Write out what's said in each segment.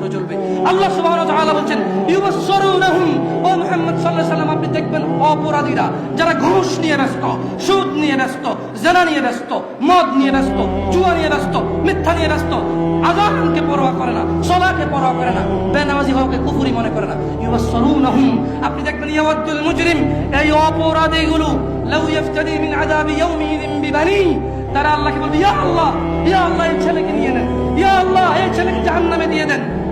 করে জ্বলবে আল্লাহ সাল্লাল্লাহু সাল্লাম আপনি দেখবেন অপরাধীরা, যারা ঘুষ নিয়ে ব্যস্ত, সুদ নিয়ে ব্যস্ত, জেনা নিয়ে ব্যস্ত, মদ নিয়ে ব্যস্ত, জুয়া নিয়ে ব্যস্ত, মিথ্যা নিয়ে ব্যস্ত, আজানকে পরোয়া করে না, সলাকে পরোয়া করে না, বেনামাজি হওয়াকে মনে করে না। আপনি দেখবেন মুজরিম, এই লাউ ইফতাদি মিন আযাবি ইয়াউমিহিম বিবানি, তারা আল্লাহকে বলবে, ইয়া আল্লাহ ইয়া আল্লাহ, এই ছেলেকে নিয়ে নেন, ইয়া আল্লাহ, এই ছেলেকে জাহান্নামে দিয়ে দেন।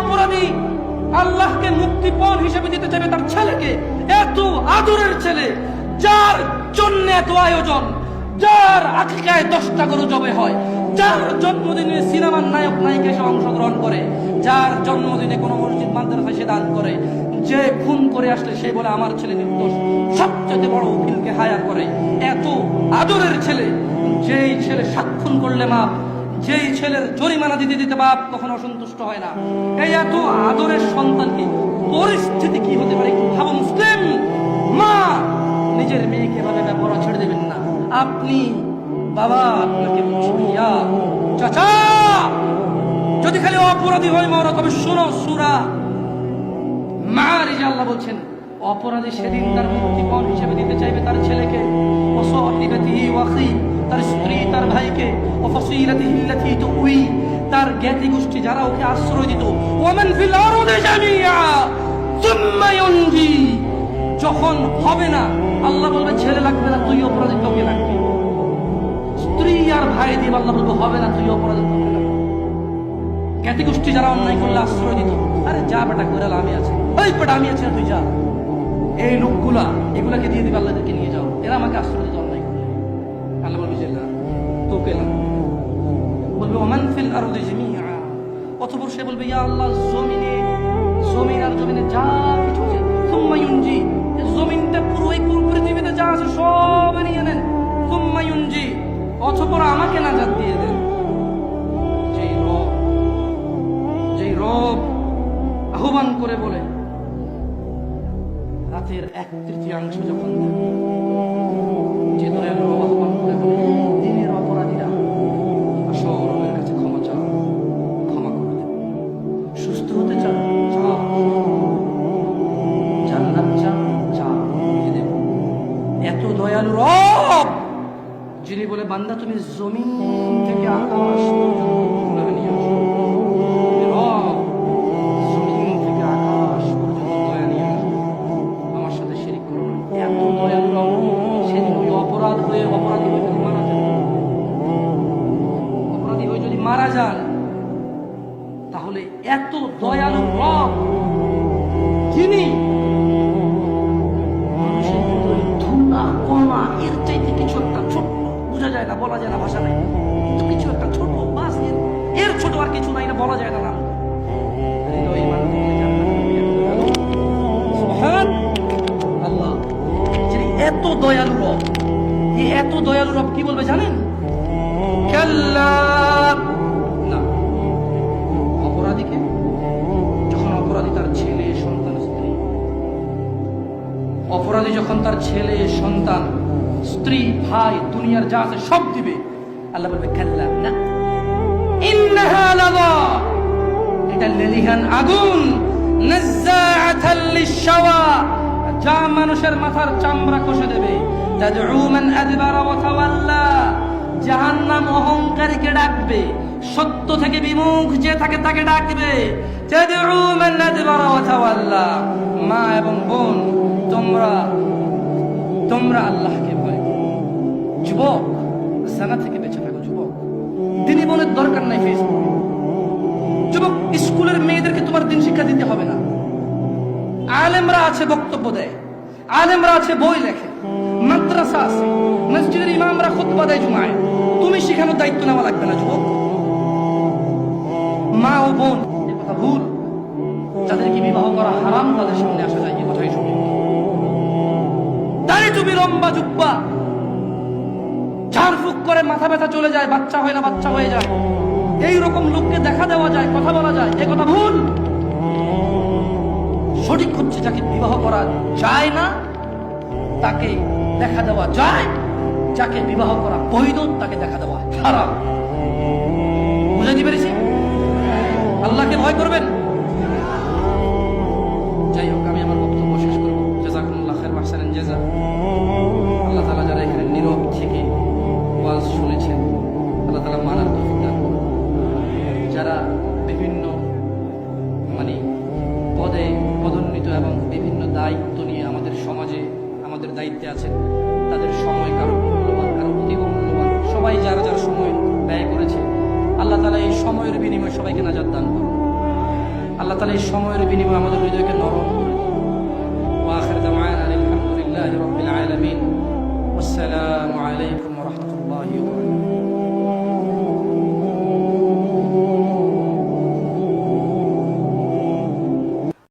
অপরাধী আল্লাহকে মুক্তিপণ হিসেবে দিতে চাইবে তার ছেলেকে। এত আদরের ছেলে, যার জন্য এত আয়োজন, যার আকিকায় দশটা গরু জবে হয়, যার জন্মদিনে সিনেমার নায়ক নায়িকা এসে অংশগ্রহণ করে, যার জন্মদিনে কোনো মসজিদ মাদ্রাসায় সে দান করে, যে খুন করে আসলে সে বলে, আমার ছেলে নির্দোষ। সবচেয়ে বড় উকিলকে হায়ার করে এত আদরের ছেলে, যেই ছেলে সাক্ষণ করলে মাপ যেই ছেলের জরিমানা দিতে দিতে বাপ কখনো অসন্তুষ্ট হয় না। এই এত আদরের সন্তানকে পরিস্থিতি কি হতে পারে ভাবো মুসলিম? মা, নিজের মেয়েকে এভাবে ব্যবহার ছেড়ে দেবেন না। আপনি, বাবা আপনাকে ভাইয়া চাচা! যদি খালি অপরাধী হয় মরা, তবে শোনো, সুরা মারিজা আল্লাহ বলছেন অপরাধী সেদিন তার মুক্তিপণ হিসেবে দিতে চাইবে তার ছেলেকে। তার স্ত্রী, তার ভাইকে। তুই তার জ্ঞাতি গোষ্ঠী যারা ওকে আশ্রয় দিত যখন হবে না, আল্লাহ বলবে, ছেলে লাগবে না, তুই অপরাধী, তোকে লাগবে। স্ত্রী আর ভাই দিয়ে আল্লাহ বলবে, হবে না, তুই অপরাধী, তোকে লাগবে। জ্ঞাতি গোষ্ঠী যারা অন্যায় করলে আশ্রয় দিত আরে যা বেটা, করে আমি আছি। ওই বেটা, আমি আছি তুই যা। এই লোকগুলা, এগুলাকে দিয়ে দিবে আল্লাহদেরকে নিয়ে যাও। এরা আমাকে আশ্রয় দিত অন্যায় করলে আল্লাহ বলবে যে, না, তোকে বলবে, ওমান ফিল জামিআ। অতঃপর সে বলবে, ইয়া আল্লাহ, জমিনে, জমিন আর জমিনে যা কিছু আছে, সুম্মা ইউনজি এই জমিনটা পুরো এই পুরো পৃথিবীতে যা আছে সব নিয়ে নেন সুম্মা ইউনজি, অতঃপর আমাকে নাজাত দিয়ে দেন। যেই রব যেই রব আহ্বান করে বলে রাতের এক তৃতীয়াংশ যখন যে দয়ালু দিনের অপরাধীরা রবের কাছে ক্ষমা চাও, ক্ষমা করে সুস্থ হতে দেব। এত দয়ালু রব, যিনি বলে, বান্দা তুমি জমিন থেকে আকাশ এত দয়ালু রব। যিনি ধুলা এর চাইতে কিছু একটা ছোট্ট, বোঝা যায় না, বলা যায় না ভাষা নাই কিছু একটা ছোট, বাসের ছোট আর কিছু নাই না অপরাধী যখন তার ছেলে, সন্তান, স্ত্রী, ভাই, দুনিয়ার যা আছে সব দিবে, আল্লাহ বলবে, কাল্লা, না। এটা লেলিহান আগুন। যা মানুষের মাথার চামড়া কষে দেবে। জাহান্নাম অহংকারীকে ডাকবে। সত্য থেকে বিমুখ যে থাকে তাকে ডাকবে। মা এবং বোন, তোমরা তোমরা আল্লাহকে ভয় যুবক, জানা থেকে বেঁচে থাকো, যুবক। দিনী বোনের দরকার নাই ফেসবুক যুবক, স্কুলের মেয়েদেরকে তোমার দিন শিক্ষা দিতে হবে না। আলেমরা আছে বক্তব্য দেয়। আলেমরা আছে বই লেখে। মাদ্রাসা আছে। মসজিদের ইমামরা খুতবা দেয় জুমায়। তুমি শেখানোর দায়িত্ব নেওয়া লাগবে না, যুবক। মা ও বোন এ কথা ভুল। যাদেরকে বিবাহ করা হারাম, তাদের সামনে আসা যায় এ কথাই সঠিক দাড়ি টুপি, লম্বা জুব্বা। ঝাড়ফুক করে মাথা ব্যথা চলে যায়, বাচ্চা হয় না, বাচ্চা হয়ে যায়। এই রকম লোককে দেখা দেওয়া যায়, কথা বলা যায়, এ কথা ভুল। সঠিক হচ্ছে যাকে বিবাহ করা যায় না, তাকে দেখা দেওয়া যায়, যাকে বিবাহ করা বৈধ, তাকে দেখা দেওয়া হারাম। বুঝাইতে পেরেছি? আল্লাহকে ভয় করবেন? যাই হোক, আমি আমার বক্তব্য শেষ করব। জাজাকুমুল্লাহ খায়ের মাহসানেন জাজা আল্লাহ তালা যারা এখানে নীরব থেকে ওয়াজ শুনেছেন, আল্লাহ তালা মানার তৌফিক দান। যারা বিভিন্ন মানে পদে পদোন্নীত এবং বিভিন্ন দায়িত্ব নিয়ে আমাদের সমাজে আমাদের দায়িত্বে আছেন, তাদের সময় কারও মূল্যবান, কারও অধিক মূল্যবান। সবাই যারা যারা সময় তালা এই সময়ের বিনিময়ে সবাইকে নাজাদ দান করুন আল্লাহ তালা এই সময়ের বিনিময়ে আমাদের হৃদয়কে নরম করে দিন। وآخر دعوانا الحمد لله رب العالمين والسلام عليكم ورحمة الله وبركاته